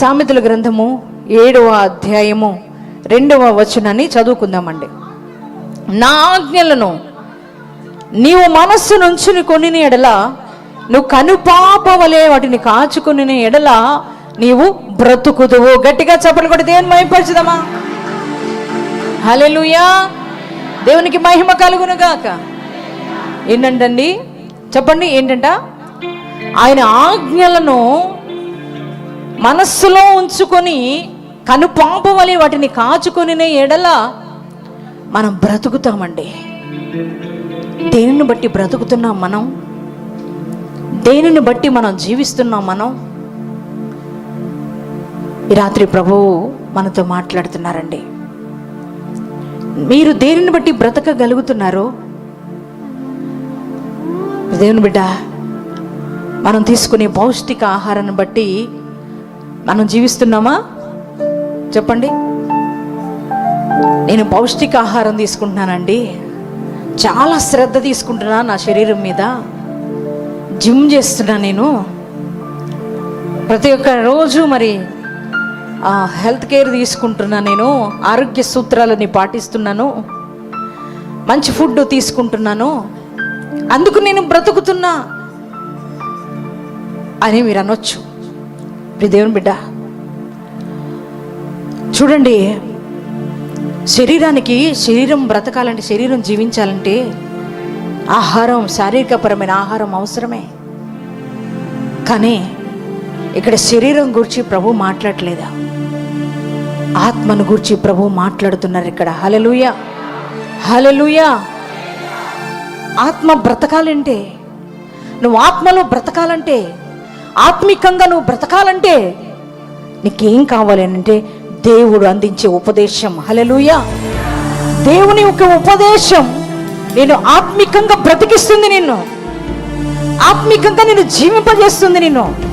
సామెతల గ్రంథము ఏడవ అధ్యాయము రెండవ వచనాన్ని చదువుకుందామండి. నా ఆజ్ఞలను నీవు మనస్సు నుంచుని కొన్ని ఎడల నువ్వు కనుపాపవలే వాటిని కాచుకుని ఎడల నీవు బ్రతుకుదువు. గట్టిగా చెప్పలు కూడా దేవుని మహింపరచుదామా? హలెలుయా దేవునికి మహిమ కలుగునుగాక. ఏంటంటండి? చెప్పండి ఏంటంట? ఆయన ఆజ్ఞలను మనస్సులో ఉంచుకొని కనుపాప వలె వాటిని కాచుకొనినే ఎడల మనం బ్రతుకుతామండి. దేనిని బట్టి బ్రతుకుతున్నాం మనం? దేనిని బట్టి మనం జీవిస్తున్నాం మనం? ఈ రాత్రి ప్రభువు మనతో మాట్లాడుతున్నారండి. మీరు దేనిని బట్టి బ్రతకగలుగుతున్నారు? దేవుని బిడ్డ మనం తీసుకునే పౌష్టిక ఆహారాన్ని బట్టి మనం జీవిస్తున్నామా? చెప్పండి. నేను పౌష్టిక ఆహారం తీసుకుంటున్నానండి. చాలా శ్రద్ధ తీసుకుంటున్నా నా శరీరం మీద. జిమ్ చేస్తున్నా నేను. ప్రతి ఒక్క రోజు మరి ఆ, హెల్త్ కేర్ తీసుకుంటున్నా నేను. ఆరోగ్య సూత్రాలని పాటిస్తున్నాను. మంచి ఫుడ్ తీసుకుంటున్నాను. అందుకు నేను బ్రతుకుతున్నా అని మీరు అనొచ్చు. ఇప్పుడు దేవుని బిడ్డ. చూడండి శరీరానికి శరీరం బ్రతకాలంటే శరీరం జీవించాలంటే ఆహారం శారీరకపరమైన ఆహారం అవసరమే. కానీ ఇక్కడ శరీరం గురించి ప్రభు మాట్లాడలేదా? ఆత్మను గురించి ప్రభు మాట్లాడుతున్నారు ఇక్కడ. హలలుయ హలలుయ ఆత్మ బ్రతకాలంటే నువ్వు ఆత్మలో బ్రతకాలంటే ఆత్మికంగా నువ్వు బ్రతకాలంటే నీకేం కావాలి అంటే దేవుడు అందించే ఉపదేశం. హలలుయ దేవుని యొక్క ఉపదేశం నేను ఆత్మికంగా బ్రతికిస్తుంది నిన్ను. ఆత్మికంగా నేను జీవింపజేస్తుంది నిన్ను.